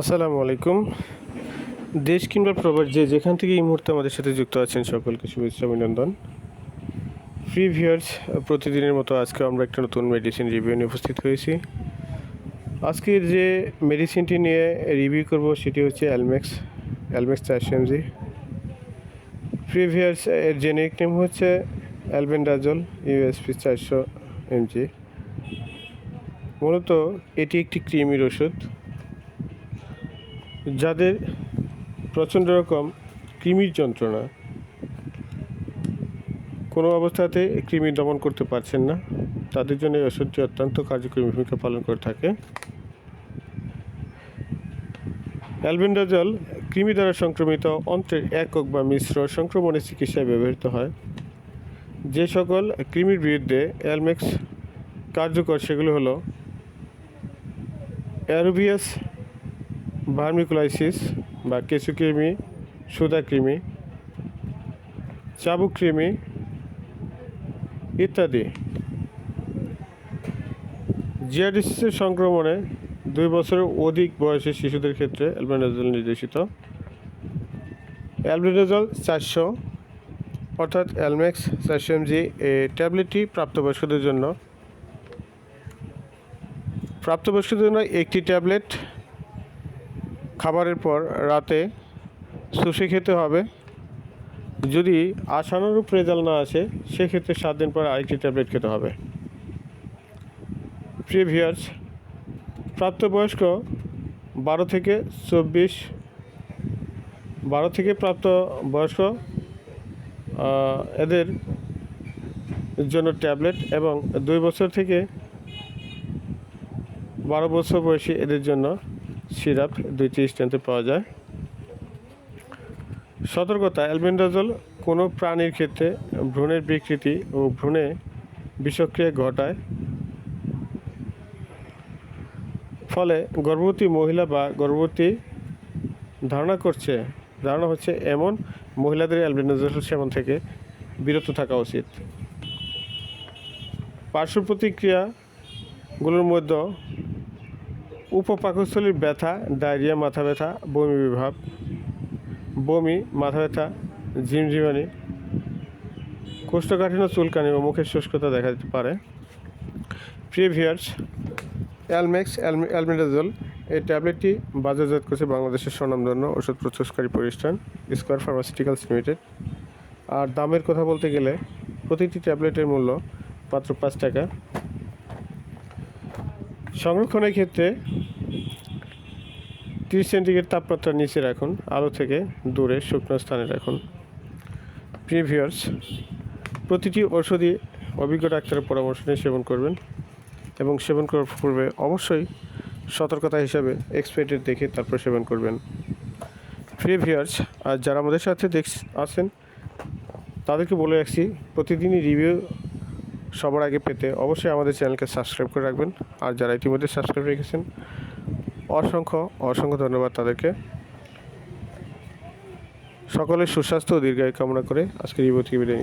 আসসালামু আলাইকুম। দেশ কিংবা প্রবাস যে যেখান থেকে এই মুহূর্তে আমাদের সাথে যুক্ত আছেন, সকলকে শুভেচ্ছা, অভিনন্দন। ফ্রি ভিউয়ার্স, প্রতিদিনের মতো আজকে আমরা একটা নতুন মেডিসিন রিভিউ নিয়ে উপস্থিত হয়েছি। আজকের যে মেডিসিনটি নিয়ে রিভিউ করব সেটি হচ্ছে অ্যালমেক্স অ্যালমেক্স চারশো এমজি ফ্রি ভিউয়ার্স, এর জেনেরিক নেম হচ্ছে অ্যালবেন্ডাজল ইউএসপি চারশো এমজি মূলত এটি একটি ক্রিমির ওষুধ। যাদের প্রচণ্ড রকম কৃমির যন্ত্রণা, কোনো অবস্থাতে কৃমি দমন করতে পারছেন না। তাদের জন্য এই ওষুধটি অত্যন্ত কার্যকরী ভূমিকা পালন করে থাকে। অ্যালবেন্ডাজল কৃমি দ্বারা সংক্রমিত অন্ত্রের একক বা মিশ্র সংক্রমণের চিকিৎসায় ব্যবহৃত হয়। যে সকল কৃমির বিরুদ্ধে অ্যালমেক্স কার্যকর, সেগুলো হলো অ্যারোবিয়াস ভার্মিকুলাইসিস বা কেঁচুকৃমি সুদাকৃমি চাবুক কৃমি ইত্যাদি। জিয়াডিসিসের সংক্রমণে দুই বছরের অধিক বয়সী শিশুদের ক্ষেত্রে অ্যালবেন্ডাজল নির্দেশিত। অ্যালবেন্ডাজল চারশো, অর্থাৎ অ্যালমেক্স চারশো এমজি ট্যাবলেটটি প্রাপ্তবয়স্কদের জন্য। প্রাপ্তবয়স্কদের জন্য একটি ট্যাবলেট খাবারের পর রাতে শুষে খেতে হবে। যদি আশানুরূপ রেজাল্ট না আসে, সেক্ষেত্রে সাত দিন পর আরেকটি ট্যাবলেট খেতে হবে। প্রিভিয়ার্স প্রাপ্তবয়স্ক বারো থেকে চব্বিশ, বারো থেকে প্রাপ্ত বয়স্ক এদের জন্য ট্যাবলেট এবং দুই বছর থেকে বারো বছর বয়সী এদের জন্য সিরাপ দুইটি স্ট্যান্ডে পাওয়া যায়। সতর্কতা অ্যালবেন্ডাজল কোনো প্রাণীর ক্ষেত্রে ভ্রূণের বিকৃতি ও ভ্রূণে বিষক্রিয়া ঘটায়। ফলে গর্ভবতী মহিলা বা গর্ভবতী ধারণা করছে, ধারণা হচ্ছে এমন মহিলাদের অ্যালবেন্ডাজল সেবন থেকে বিরত থাকা উচিত। পার্শ্ব প্রতিক্রিয়াগুলোর মধ্যে উপপাকস্থলীর ব্যথা, ডায়রিয়া, মাথা ব্যথা, বমি বিভাব বমি, মাথা ব্যথা, ঝিমঝিমানি, কোষ্ঠকাঠিন্য, চুলকানি ও মুখের শুষ্কতা দেখা দিতে পারে। প্রিভিয়ার্স, অ্যালমেক্স অ্যালমেডাজল এই ট্যাবলেটটি বাজারজাত করছে বাংলাদেশের স্বনামধন্য ওষুধ প্রস্তুতকারী প্রতিষ্ঠান স্কোয়ার ফার্মাসিউটিক্যালস লিমিটেড। আর দামের কথা বলতে গেলে প্রতিটি ট্যাবলেটের মূল্য মাত্র পাঁচ টাকা। সংরক্ষণের ক্ষেত্রে তিরিশ সেন্টিগ্রেড তাপমাত্রার নিচে রাখুন, আলো থেকে দূরে, শুকনো স্থানে রাখুন। প্রিভিয়ার্স প্রতিটি ওষুধই অভিজ্ঞ ডাক্তারের পরামর্শ নিয়ে সেবন করবেন এবং সেবন করার পূর্বে অবশ্যই সতর্কতা হিসাবে এক্সপায়ারি দেখে তারপর সেবন করবেন। প্রিভিয়ার্স আর যারা আমাদের সাথে দেখ, আছেন, তাদেরকে বলে রাখছি, প্রতিদিনই রিভিউ সবার আগে পেতে অবশ্যই আমাদের চ্যানেলকে সাবস্ক্রাইব করে রাখবেন। আর যারা ইতিমধ্যে সাবস্ক্রাইব রেখেছেন অসংখ্য অসংখ্য ধন্যবাদ তাদেরকে। সকলের সুস্বাস্থ্য ও দীর্ঘায়ু কামনা করে আজকে রিভিউ থেকে বিদায়